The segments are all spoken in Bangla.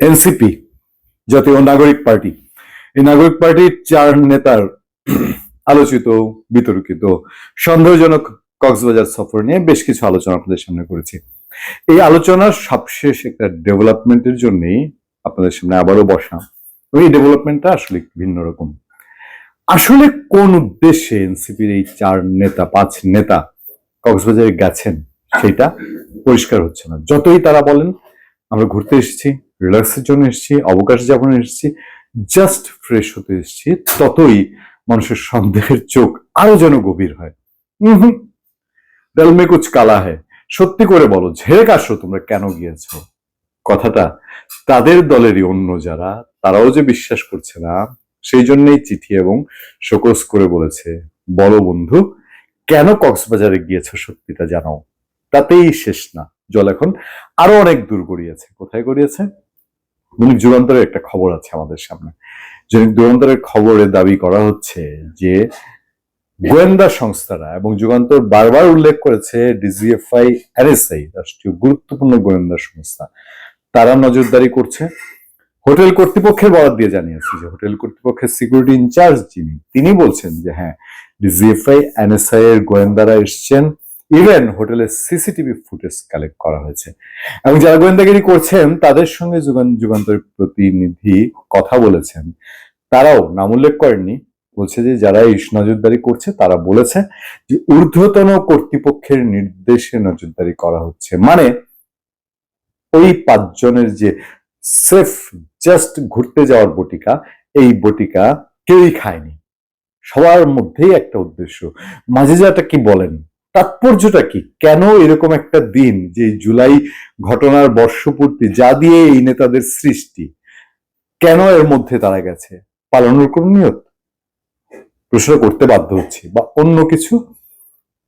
এনসিপি, জাতীয় নাগরিক পার্টি। এই নাগরিক পার্টির চার নেতার আলোচিত, বিতর্কিত, সন্দেহজনক কক্সবাজার সফর নিয়ে বেশ কিছু আলোচনা আপনাদের সামনে করেছি। এই আলোচনার সবশেষ একটা ডেভেলপমেন্টের জন্যই আপনাদের সামনে আবারও বসা। এই ডেভেলপমেন্টটা আসলে ভিন্ন রকম। আসলে কোন উদ্দেশ্যে এনসিপির এই চার নেতা, পাঁচ নেতা কক্সবাজারে গেছেন, সেটা পরিষ্কার হচ্ছে না। যতই তারা বলেন, আমরা ঘুরতে এসেছি। রিল্যাক্সের জন্য এসেছি, অবকাশ যাপনে এসেছি জাস্ট ফ্রেশ হতে এসেছি, ততই মানুষের সন্দেহের চোখ আরও যেন গভীর হয়। কুচ কালা হ্যায়। সত্যি করে বলো, ঝেড়ে কাশো তোমরা কেন গিয়েছো? কথাটা তাদের দলেরই অন্য যারা, তারাও যে বিশ্বাস করছে না, সেই জন্যই চিঠি এবং শোকস করে বলেছে, বলো বন্ধু, কেন কক্সবাজারে গিয়েছো সত্যিটা জানাও। তাতেই শেষ না। জল এখন আরও অনেক দূর গড়িয়েছে। কোথায় গড়িয়েছে? দৈনিক যুগান্তরের একটা খবর আছে আমাদের সামনে। দৈনিক যুগান্তরের খবরে দাবি করা হচ্ছে যে গোয়েন্দা সংস্থারা এবং যুগান্তর বারবার উল্লেখ করেছে ডিজিএফআই, এনএসআই, রাষ্ট্রীয় গুরুত্বপূর্ণ গোয়েন্দা সংস্থা, তারা নজরদারি করছে। হোটেল কর্তৃপক্ষের বরাদ দিয়ে জানিয়েছে যে হোটেল কর্তৃপক্ষের সিকিউরিটি ইনচার্জ যিনি, তিনি বলছেন যে হ্যাঁ ডিজিএফআই, এনএসআই এর গোয়েন্দারা এসছেন। ইভেন হোটেলের সিসিটিভি ফুটেজ কালেক্ট করা হয়েছে। এবং যারা গোয়েন্দাগিরি করছেন, তাদের সঙ্গে যুগান যুগান্তরের প্রতিনিধি কথা বলেছেন। তারাও নাম উল্লেখ করেননি। বলছে যে যারা এই নজরদারি করছে, তারা বলেছে যে ঊর্ধ্বতন কর্তৃপক্ষের নির্দেশে নজরদারি করা হচ্ছে। মানে ওই পাঁচজনের যে সেফ জাস্ট ঘুরতে যাওয়ার বটিকা, এই বটিকা কেউই খায়নি। সবার মধ্যেই একটা উদ্দেশ্য। মাঝে যাটা কি বলেন? তাৎপর্যটা কি? কেন এরকম একটা দিন, যে জুলাই ঘটনার বর্ষপূর্তি, যা দিয়ে এই নেতাদের সৃষ্টি, কেন এর মধ্যে তারা গেছে? পালনের কোন নিয়ত? প্রশ্ন করতে বাধ্য হচ্ছি। বা অন্য কিছু?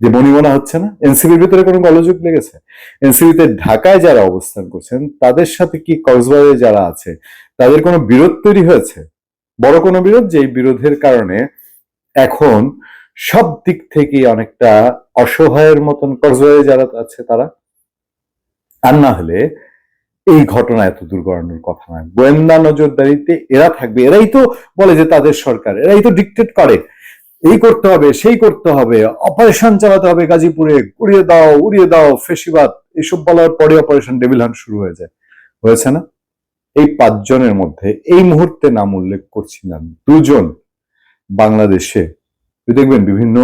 যে মনিমনা হচ্ছে না? এনসিবির ভিতরে কোনো গলযোগ লেগেছে? এনসিবিতে ঢাকায় যারা অবস্থান করছেন, তাদের সাথে কি কক্সবাজারে যারা আছে, তাদের কোনো বিরোধ তৈরি হয়েছে? বড় কোনো বিরোধ যে বিরোধের কারণে এখন সব দিক থেকে অনেকটা অসহায়ের মতন কক্সবাজারে যারা আছে তারা। আর না হলে এই ঘটনা এত দূর কথা নয়। গোয়েন্দা নজরদারিতে এরা থাকবে, এরাই তো বলে যে তাদের সরকার, এরাই তো ডিকটেট করে। এই করতে হবে, সেই করতে হবে অপারেশন চালাতে হবে গাজীপুরে, উড়িয়ে দাও উড়িয়ে দাও, ফেসিবাদ, এসব বলার পরে অপারেশন ডেভিল হান্ট শুরু হয়ে যায়। হয়েছে না? এই পাঁচজনের মধ্যে এই মুহূর্তে নাম উল্লেখ করছি না, দুজন বাংলাদেশে দেখবেন বিভিন্ন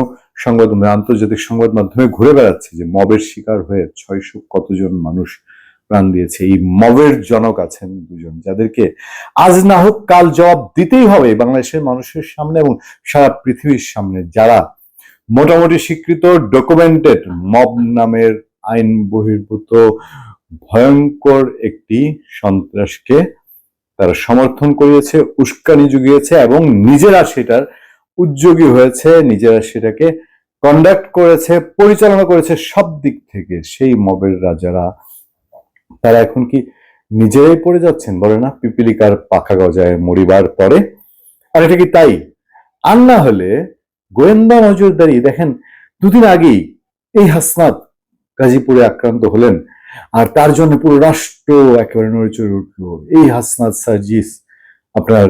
সংবাদ আন্তর্জাতিক সংবাদ মাধ্যমে ঘুরে বেড়াচ্ছে যে মবের শিকার হয়ে ছয়শো কতজন মানুষ প্রাণ দিয়েছে। এই মবের জনক আছেন দুজন, যাদেরকে আজ না হোক কাল জবাব দিতেই হবে বাংলাদেশের মানুষের সামনে এবং সারা পৃথিবীর সামনে। যারা মোটামুটি স্বীকৃত ডকুমেন্টেড মব নামের আইন বহির্ভূত, ভয়ঙ্কর একটি সন্ত্রাসকে তারা সমর্থন করিয়েছে, উস্কানি জুগিয়েছে এবং নিজেরা সেটার উদ্যোগী হয়েছে, নিজেরা সেটাকে কন্ডাক্ট করেছে, পরিচালনা করেছে সব দিক থেকে সেই মবের রাজারা। তারা এখন কি নিজেরাই পড়ে যাচ্ছেন? বলে না, পিপিলিকার পাখা গজায় মরিবার পরে। আর এটা কি তাই। আর না হলে গোয়েন্দা নজরদারি দেখেন, দুদিন আগেই এই হাসনাত গাজীপুরে আক্রান্ত হলেন। আর তার জন্য পুরো রাষ্ট্র একেবারে নড়েচড়ে উঠল। এই হাসনাত সার্জিস, আপনার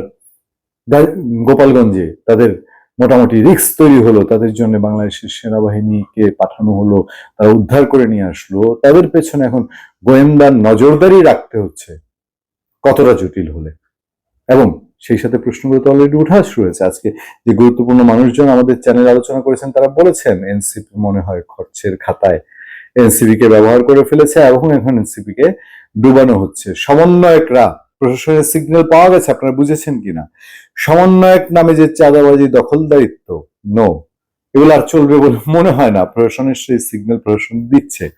গোপালগঞ্জে তাদের মোটামুটি রিক্স তৈরি হলো, তাদের জন্য বাংলাদেশের সেনাবাহিনীকে পাঠানো হলো, তারা উদ্ধার করে নিয়ে আসলো। তাদের পেছনে এখন গোয়েন্দার নজরদারি রাখতে হচ্ছে, কতটা জটিল হলে। এবং সেই সাথে প্রশ্নগুলো তো অলরেডি উঠা শুরু হয়েছে। আজকে যে গুরুত্বপূর্ণ মানুষজন আমাদের চ্যানেল আলোচনা করেছেন, তারা বলেছেন এনসিপি মনে হয় খরচের খাতায়। এনসিপি কে ব্যবহার করে ফেলেছে এবং এখন এনসিপি কে ডুবানো হচ্ছে। সমন্বয়করা প্রশাসনের সিগন্যাল পাওয়া গেছে, আপনারা বুঝেছেন কিনা? সমন্বয়ক নামে যে চাঁদাবাজি দখলদারিত্ব নো এগুলো আর চলবে বলে মনে হয় না। প্রশাসনের সেই সিগন্যাল প্রশাসন দিচ্ছে।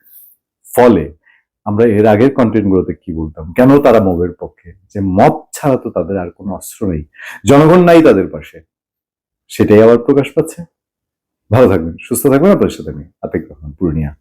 ফলে আমরা এর আগের কন্টেন্ট গুলোতে কি বলতাম? কেন তারা মবের পক্ষে? যে মব ছাড়া তো তাদের আর কোনো অস্ত্র নেই। জনগণ নাই তাদের পাশে। সেটাই আবার প্রকাশ পাচ্ছে। ভালো থাকবেন, সুস্থ থাকবেন। আপনার সাথে আমি আতিক রহমান, পূর্ণিয়া।